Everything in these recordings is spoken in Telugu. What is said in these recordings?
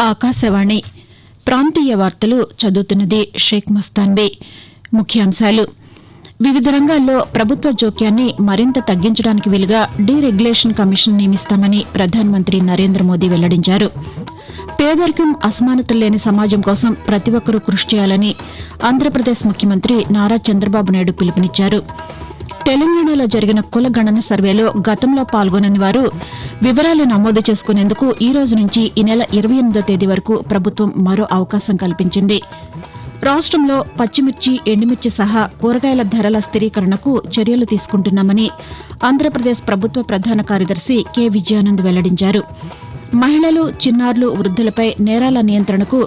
ఆకాశవాణి. ప్రాంతీయ వార్తలు చదువుతున్నది షేక్ మస్తాన్బీ. ముఖ్యాంశాలు. వివిధ రంగాల్లో ప్రభుత్వ జోక్యాన్ని మరింత తగ్గించడానికి వీలుగా డీరెగ్యులేషన్ కమిషన్ నియమిస్తామని ప్రధానమంత్రి నరేంద్ర మోదీ వెల్లడించారు. పేదరికం అసమానతలు లేని సమాజం కోసం ప్రతి ఒక్కరూ కృషి చేయాలని ఆంధ్రప్రదేశ్ ముఖ్యమంత్రి నారా చంద్రబాబు నాయుడు పిలుపునిచ్చారు. తెలంగాణలో జరిగిన కులగణన సర్వేలో గతంలో పాల్గొనని వారు వివరాలు నమోదు చేసుకునేందుకు ఈ రోజు నుంచి ఈ నెల ఇరవై ఎనిమిదో తేదీ వరకు ప్రభుత్వం మరో అవకాశం కల్పించింది. రాష్టంలో పచ్చిమిర్చి ఎండుమిర్చి సహా కూరగాయల ధరల స్థిరీకరణకు చర్యలు తీసుకుంటున్నామని ఆంధ్రప్రదేశ్ ప్రభుత్వ ప్రధాన కార్యదర్శి కె. విజయానంద్ వెల్లడించారు. మహిళలు చిన్నారులు వృద్ధులపై నేరాల నియంత్రణకు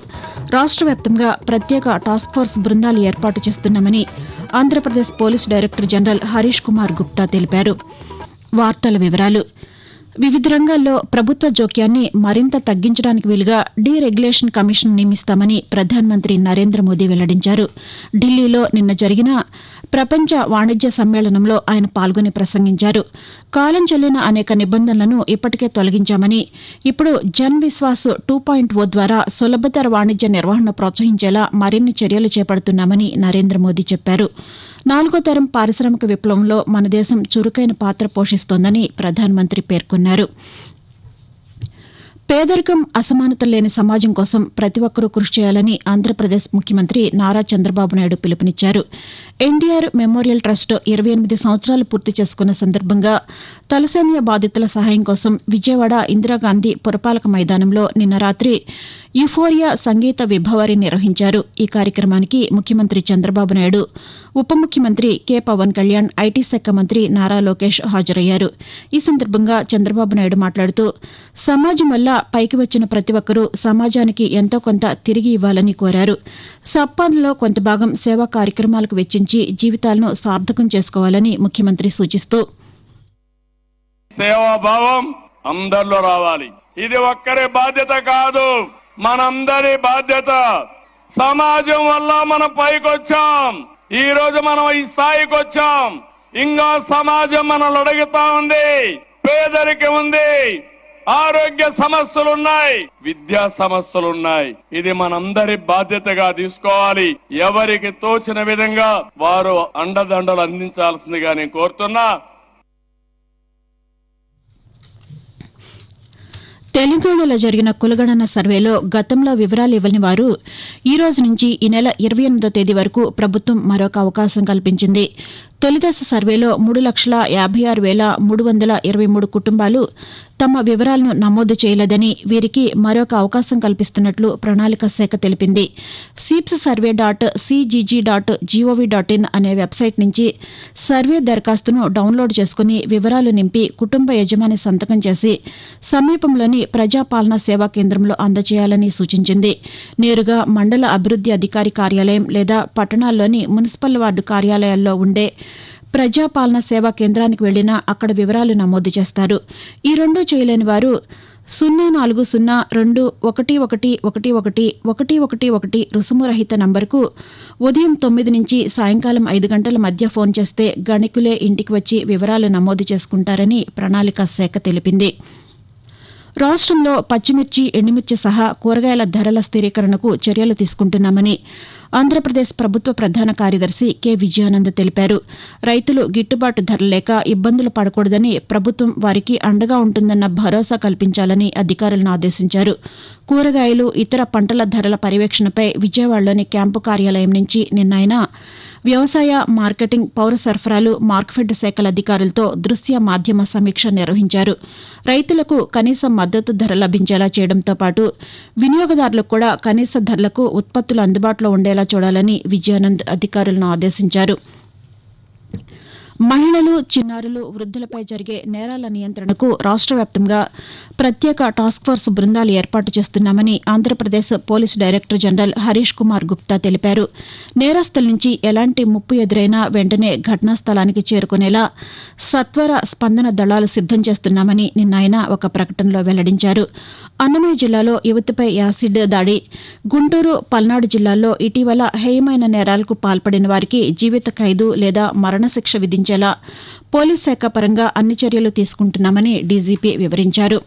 రాష్ట్ర వ్యాప్తంగా ప్రత్యేక టాస్క్ ఫోర్స్ బృందాలు ఏర్పాటు చేస్తున్నామని Andhra Pradesh police director general Harish Kumar Gupta తెలిపారు. వార్తల వివరాలు వివిధ రంగాల్లో ప్రభుత్వ జోక్యాన్ని మరింత తగ్గించడానికి వీలుగా డీరెగ్యులేషన్ కమిషన్ నియమిస్తామని ప్రధానమంత్రి నరేంద్ర మోదీ వెల్లడించారు. ఢిల్లీలో నిన్న జరిగిన ప్రపంచ వాణిజ్య సమ్మేళనంలో ఆయన పాల్గొని ప్రసంగించారు. కాలం చెల్లిన అనేక నిబంధనలను ఇప్పటికే తొలగించామని ఇప్పుడు Jan Vishwas two point O ద్వారా సులభతర వాణిజ్య నిర్వహణ ప్రోత్సహించేలా మరిన్ని చర్యలు చేపడుతున్నామని నరేంద్ర మోదీ చెప్పారు. నాలుగో తరం పారిశ్రామిక విప్లవంలో మన దేశం చురుకైన పాత్ర పోషిస్తోందని ప్రధానమంత్రి పేర్కొన్నారు. పేదరికం అసమానత లేని సమాజం కోసం ప్రతి ఒక్కరూ కృషి చేయాలని ఆంధ్రప్రదేశ్ ముఖ్యమంత్రి నారా చంద్రబాబు నాయుడు పిలుపునిచ్చారు. ఎన్టీఆర్ మెమోరియల్ ట్రస్ట్ ఇరవై ఎనిమిది సంవత్సరాలు పూర్తి చేసుకున్న సందర్భంగా తలసేమియా బాధితుల సహాయం కోసం విజయవాడ ఇందిరాగాంధీ పురపాలక మైదానంలో నిన్న రాత్రి యుఫోరియా సంగీత విభావరి నిర్వహించారు. ఈ కార్యక్రమానికి ముఖ్యమంత్రి చంద్రబాబు నాయుడు ఉప ముఖ్యమంత్రి కె పవన్ కళ్యాణ్ ఐటీ శాఖ మంత్రి నారా లోకేష్ హాజరయ్యారు. ఈ సందర్భంగా చంద్రబాబు నాయుడు మాట్లాడుతూ సమాజం వల్ల పైకి వచ్చిన ప్రతి ఒక్కరూ సమాజానికి ఎంతో కొంత తిరిగి ఇవ్వాలని కోరారు. సంపాదనలో కొంత భాగం సేవా కార్యక్రమాలకు వెచ్చించి జీవితాలను సార్థకం చేసుకోవాలని ముఖ్యమంత్రి సూచిస్తూ సేవాభావం అందరిలో రావాలి. ఇది ఒక్కరే బాధ్యత కాదు. మనందరి బాధ్యత. సమాజం వల్ల మనం పైకొచ్చాం. ఈ రోజు మనం ఈ స్థాయికి వచ్చాం ఇంకా సమాజం మనల్ని అడుగుతా ఉంది. పేదరికం ఉంది. ఆరోగ్య సమస్యలు ఉన్నాయి విద్యా సమస్యలు ఉన్నాయి ఇది మనందరి బాధ్యతగా తీసుకోవాలి. ఎవరికి తోచిన విధంగా వారు అండదండలు అందించాల్సిందిగా నేను కోరుతున్నా. తెలంగాణలో జరిగిన కులగణన సర్వేలో గతంలో వివరాలు ఇవ్వని వారు ఈ రోజు నుంచి ఈ నెల ఇరవై ఎనిమిదో తేదీ వరకు ప్రభుత్వం మరొక అవకాశం కల్పించింది. తొలిదశ సర్వేలో మూడు లక్షల యాభై ఆరు వేల మూడు వందల ఇరవై మూడు కుటుంబాలు తమ వివరాలను నమోదు చేయలేదని వీరికి మరొక అవకాశం కల్పిస్తున్నట్లు ప్రణాళిక శాఖ తెలిపింది. Seeps survey dot CGG dot GOV dot in అనే వెబ్సైట్ నుంచి సర్వే దరఖాస్తును డౌన్లోడ్ చేసుకుని వివరాలు నింపి కుటుంబ యజమాని సంతకం చేసి సమీపంలోని ప్రజాపాలనా సేవా కేంద్రంలో అందజేయాలని సూచించింది. నేరుగా మండల అభివృద్ది అధికారి కార్యాలయం లేదా పట్టణాల్లోని మున్సిపల్ వార్డు కార్యాలయాల్లో ఉండే ప్రజాపాలన సేవా కేంద్రానికి వెళ్ళినా అక్కడ వివరాలు నమోదు చేస్తారు. ఈ రెండూ చేయలేని వారు సున్నా నాలుగు సున్నా రెండు ఒకటి ఒకటి ఒకటి ఒకటి ఒకటి ఒకటి ఒకటి రుసుమురహిత నంబర్కు ఉదయం తొమ్మిది నుంచి సాయంకాలం ఐదు గంటల మధ్య ఫోన్ చేస్తే గణికులే ఇంటికి వచ్చి వివరాలు నమోదు చేసుకుంటారని ప్రణాళిక శాఖ తెలిపింది. రాష్ట్రంలో పచ్చిమిర్చి ఎండుమిర్చి సహా కూరగాయల ధరల స్థిరీకరణకు చర్యలు తీసుకుంటున్నామని ఆంధ్రప్రదేశ్ ప్రభుత్వ ప్రధాన కార్యదర్శి కె. విజయానంద్ తెలిపారు. రైతులు గిట్టుబాటు ధర లేక ఇబ్బందులు పడకూడదని ప్రభుత్వం వారికి అండగా ఉంటుందన్న భరోసా కల్పించాలని అధికారులను ఆదేశించారు. కూరగాయలు ఇతర పంటల ధరల పర్యవేక్షణపై విజయవాడలోని క్యాంపు కార్యాలయం నుంచి నిన్న ఆయన వ్యవసాయ మార్కెటింగ్ పౌర సరఫరాలు మార్క్ఫెడ్ శాఖల అధికారులతో దృశ్య మాధ్యమ సమీక్ష నిర్వహించారు. రైతులకు కనీస మద్దతు ధర లభించేలా చేయడంతో పాటు వినియోగదారులకు కూడా కనీస ధరలకు ఉత్పత్తులు అందుబాటులో ఉండేలా చూడాలని విజయానంద్ అధికారులను ఆదేశించారు. మహిళలు చిన్నారులు వృద్ధులపై జరిగే నేరాల నియంత్రణకు రాష్ట్ర వ్యాప్తంగా ప్రత్యేక టాస్క్ ఫోర్స్ బృందాలు ఏర్పాటు చేస్తున్నామని Andhra Pradesh police director general Harish Kumar Gupta తెలిపారు. నేరస్తుల నుంచి ఎలాంటి ముప్పు ఎదురైనా వెంటనే ఘటనా స్థలానికి చేరుకునేలా సత్వర స్పందన దళాలు సిద్దం చేస్తున్నామని నిన్న ఆయన ఒక ప్రకటనలో వెల్లడించారు. అన్నమయ్య జిల్లాలో యువతిపై యాసిడ్ దాడి గుంటూరు పల్నాడు జిల్లాల్లో ఇటీవల హేయమైన నేరాలకు పాల్పడిన వారికి జీవిత ఖైదు లేదా మరణశిక్ష విధించేలా పోలీస్ శాఖ పరంగా అన్ని చర్యలు తీసుకుంటున్నామని డీజీపీ వివరించారు.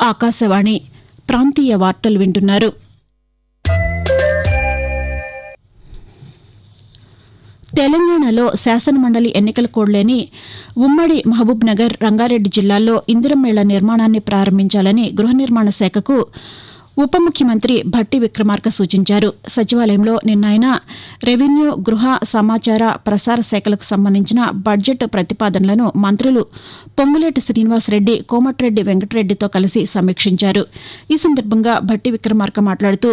ఆకాశవాణి ప్రాంతీయ వార్తలు వింటున్నారు. తెలంగాణలో శాసనమండలి ఎన్నికల కోడ్లేని ఉమ్మడి మహబూబ్ నగర్ రంగారెడ్డి జిల్లాల్లో ఇందిరమేళ్ళ నిర్మాణాన్ని ప్రారంభించాలని గృహ నిర్మాణ శాఖకు ఉప ముఖ్యమంత్రి భట్టి విక్రమార్క సూచించారు. సచివాలయంలో నిన్న ఆయన రెవెన్యూ గృహ సమాచార ప్రసార శాఖలకు సంబంధించిన బడ్జెట్ ప్రతిపాదనలను మంత్రులు పొంగులేటి శ్రీనివాసరెడ్డి కోమటిరెడ్డి వెంకటరెడ్డితో కలిసి సమీక్షించారు. ఈ సందర్భంగా భట్టి విక్రమార్క మాట్లాడుతూ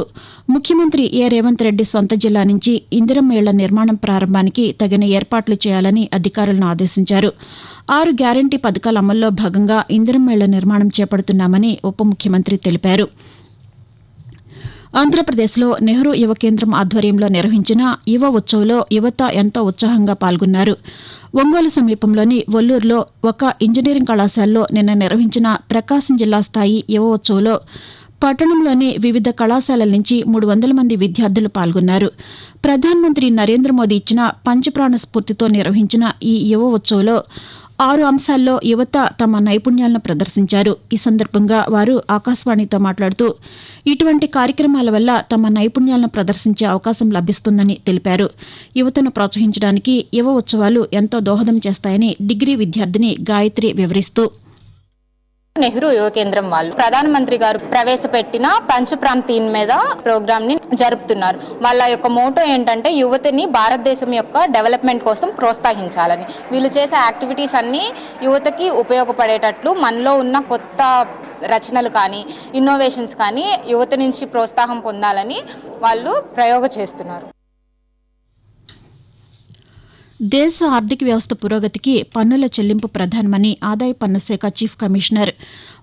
ముఖ్యమంత్రి ఏ. రేవంత్ రెడ్డి సొంత జిల్లా నుంచి ఇందిరమ్మ ఇళ్ళ నిర్మాణం ప్రారంభానికి తగిన ఏర్పాట్లు చేయాలని అధికారులను ఆదేశించారు. ఆరు గ్యారంటీ పథకాల అమల్లో భాగంగా ఇందిరమ్మ ఇళ్ళ నిర్మాణం చేపడుతున్నామని ఉప ముఖ్యమంత్రి తెలిపారు. ఆంధ్రప్రదేశ్లో నెహ్రూ యువ కేంద్రం ఆధ్వర్యంలో నిర్వహించిన యువ ఉత్సవ్లో యువత ఎంతో ఉత్సాహంగా పాల్గొన్నారు. ఒంగోలు సమీపంలోని ఒల్లూరులో ఒక ఇంజనీరింగ్ కళాశాలలో నిన్న నిర్వహించిన ప్రకాశం జిల్లా స్థాయి యువ ఉత్సవ్లో పట్టణంలోని వివిధ కళాశాలల నుంచి మూడు వందల మంది విద్యార్థులు పాల్గొన్నారు. ప్రధానమంత్రి నరేంద్ర మోదీ ఇచ్చిన పంచప్రాణ స్ఫూర్తితో నిర్వహించిన ఈ యువ ఉత్సవ్లో ఆరు అంశాల్లో యువత తమ నైపుణ్యాలను ప్రదర్శించారు. ఈ సందర్భంగా వారు ఆకాశవాణితో మాట్లాడుతూ ఇటువంటి కార్యక్రమాల వల్ల తమ నైపుణ్యాలను ప్రదర్శించే అవకాశం లభిస్తుందని తెలిపారు. యువతను ప్రోత్సహించడానికి యువ ఉత్సవాలు ఎంతో దోహదం చేస్తాయని డిగ్రీ విద్యార్థిని గాయత్రి వివరిస్తూ నెహ్రూ యువ కేంద్రం వాళ్ళు ప్రధానమంత్రి గారు ప్రవేశపెట్టిన పంచప్రామ్ థీమ్ మీద ప్రోగ్రామ్ని జరుపుతున్నారు. వాళ్ళ యొక్క మోటో ఏంటంటే యువతని భారతదేశం యొక్క డెవలప్మెంట్ కోసం ప్రోత్సహించాలని. వీళ్ళు చేసే యాక్టివిటీస్ అన్ని యువతకి ఉపయోగపడేటట్లు మనలో ఉన్న కొత్త రచనలు కానీ ఇన్నోవేషన్స్ కానీ యువత నుంచి ప్రోత్సాహం పొందాలని వాళ్ళు ప్రయోగ చేస్తున్నారు. దేశ ఆర్థిక వ్యవస్థ పురోగతికి పన్నుల చెల్లింపు ప్రధానమని ఆదాయ పన్ను శాఖ చీఫ్ కమిషనర్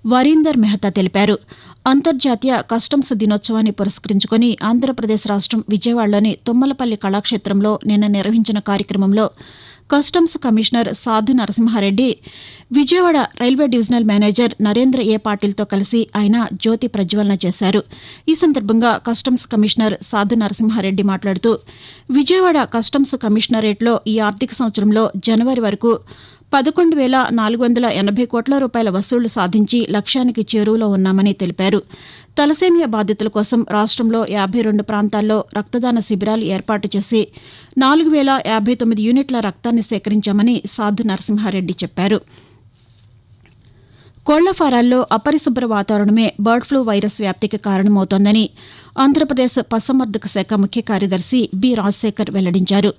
వరీందర్ మెహతా తెలిపారు. అంతర్జాతీయ కస్టమ్స్ దినోత్సవాన్ని పురస్కరించుకుని ఆంధ్రప్రదేశ్ రాష్ట్రం విజయవాడలోని తుమ్మలపల్లి కళాక్షేత్రంలో నిన్న నిర్వహించిన కార్యక్రమంలో customs commissioner Sadhu Narasimha Reddy Vijayawada railway divisional manager Narendra A. పాటిల్తో కలిసి ఆయన జ్యోతి ప్రజ్వలన చేశారు. ఈ సందర్భంగా కస్టమ్స్ కమిషనర్ సాధు నరసింహారెడ్డి మాట్లాడుతూ విజయవాడ కస్టమ్స్ కమిషనరేట్లో ఈ ఆర్థిక సంవత్సరంలో జనవరి వరకు పదకొండు వేల నాలుగు వందల ఎనభై కోట్ల రూపాయల వసూళ్ళు సాధించి లక్ష్యానికి చేరువలో ఉన్నామని తెలిపారు. తలసేమియా బాధితుల కోసం రాష్ట్రంలో యాభై రెండు ప్రాంతాల్లో రక్తదాన శిబిరాలు ఏర్పాటు చేసి నాలుగు వేల యాభై తొమ్మిది యూనిట్ల రక్తాన్ని సేకరించామని సాధు నరసింహారెడ్డి చెప్పారు. కోళ్ళ ఫారాల్లో అపరిశుభ్ర వాతావరణమే బర్డ్ ఫ్లూ వైరస్ వ్యాప్తికి కారణమవుతోందని ఆంధ్రప్రదేశ్ పశుసంవర్ధక శాఖ ముఖ్య కార్యదర్శి బి రాజశేఖర్ వెల్లడించారు.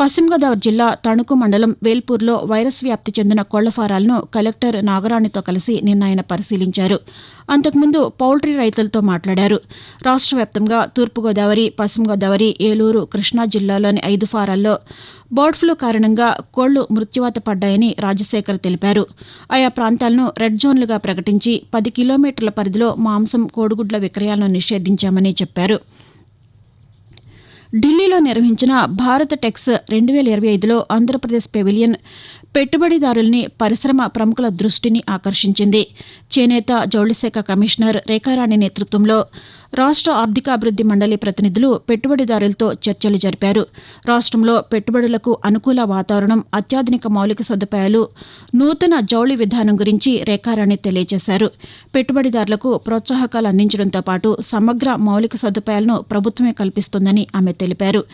పశ్చిమ గోదావరి జిల్లా తణుకు మండలం వేల్పూర్లో వైరస్ వ్యాప్తి చెందిన కోళ్ళ ఫారాలను కలెక్టర్ నాగరాణితో కలిసి నిన్న ఆయన పరిశీలించారు. అంతకుముందు పౌల్ట్రీ రైతులతో మాట్లాడారు. రాష్ట్ర వ్యాప్తంగా తూర్పుగోదావరి పశ్చిమ గోదావరి ఏలూరు కృష్ణా జిల్లాలోని ఐదు ఫారాల్లో బర్డ్ ఫ్లూ కారణంగా కోళ్ళు మృత్యువాత పడ్డాయని రాజశేఖర్ తెలిపారు. ఆయా ప్రాంతాలను రెడ్ జోన్లుగా ప్రకటించి పది కిలోమీటర్ల పరిధిలో మాంసం కోడిగుడ్ల విక్రయాలను నిషేధించామని చెప్పారు. చెప్పారు. ఢిల్లీలో నిర్వహించిన భారత్ టెక్స్ రెండు వేల ఇరవై ఐదులో ఆంధ్రప్రదేశ్ పెవిలియన్ పెట్టుబడిదారుల్ని పరిశ్రమ ప్రముఖుల దృష్టిని ఆకర్షించింది. చేనేత జౌళిశాఖ కమిషనర్ రేఖారాణి నేతృత్వంలో రాష్ట్ర ఆర్థికాభివృద్ది మండలి ప్రతినిధులు పెట్టుబడిదారులతో చర్చలు జరిపారు. రాష్ట్రంలో పెట్టుబడులకు అనుకూల వాతావరణం అత్యాధునిక మౌలిక సదుపాయాలు నూతన జౌళి విధానం గురించి రేఖారాణి తెలియజేశారు. పెట్టుబడిదారులకు ప్రోత్సాహకాలు అందించడంతో పాటు సమగ్ర మౌలిక సదుపాయాలను ప్రభుత్వమే కల్పిస్తుందని ఆమె తెలిపారు.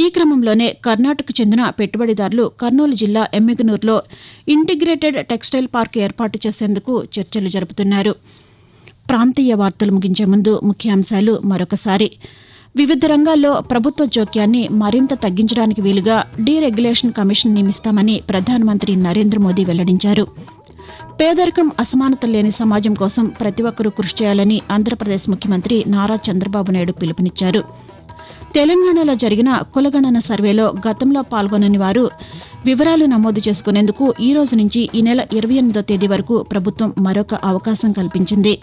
ఈ క్రమంలోనే కర్ణాటకకు చెందిన పెట్టుబడిదారులు కర్నూలు జిల్లా ఎమ్మిగనూరులో ఇంటిగ్రేటెడ్ టెక్స్టైల్ పార్క్ ఏర్పాటు చేసేందుకు చర్చలు జరుపుతున్నారు. ప్రాంతీయ వార్తలు ముగించే ముందు ముఖ్యాంశాలు మరొకసారి. వివిధ రంగాల్లో ప్రభుత్వ జోక్యాన్ని మరింత తగ్గించడానికి వీలుగా డీరెగ్యులేషన్ కమిషన్ నియమిస్తామని ప్రధానమంత్రి నరేంద్ర మోదీ వెల్లడించారు. పేదరికం అసమానత లేని సమాజం కోసం ప్రతి ఒక్కరూ కృషి చేయాలని ఆంధ్రప్రదేశ్ ముఖ్యమంత్రి నారా చంద్రబాబు నాయుడు పిలుపునిచ్చారు. తెలంగాణలో జరిగిన కులగణన సర్వేలో గతంలో పాల్గొనని వారు వివరాలు నమోదు చేసుకునేందుకు ఈ రోజు నుంచి ఈ నెల ఇరవై ఎనిమిదో తేదీ వరకు ప్రభుత్వం మరొక అవకాశం కల్పించింది.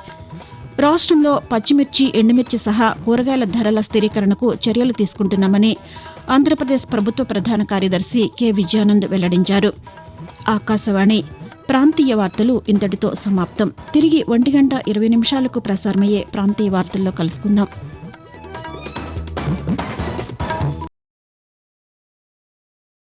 రాష్ట్రంలో పచ్చిమిర్చి ఎండుమిర్చి సహా కూరగాయల ధరల స్థిరీకరణకు చర్యలు తీసుకుంటున్నామని ఆంధ్రప్రదేశ్ ప్రభుత్వ ప్రధాన కార్యదర్శి కె. విజయానంద్ వెల్లడించారు. ఆకాశవాణి ప్రాంతీయ వార్తలు ఇంతటితో సమాప్తం. తిరిగి ఒంటి గంట ఇరవై నిమిషాలకు ప్రసారమయ్యే ప్రాంతీయ వార్తల్లో కలుసుకుందాం.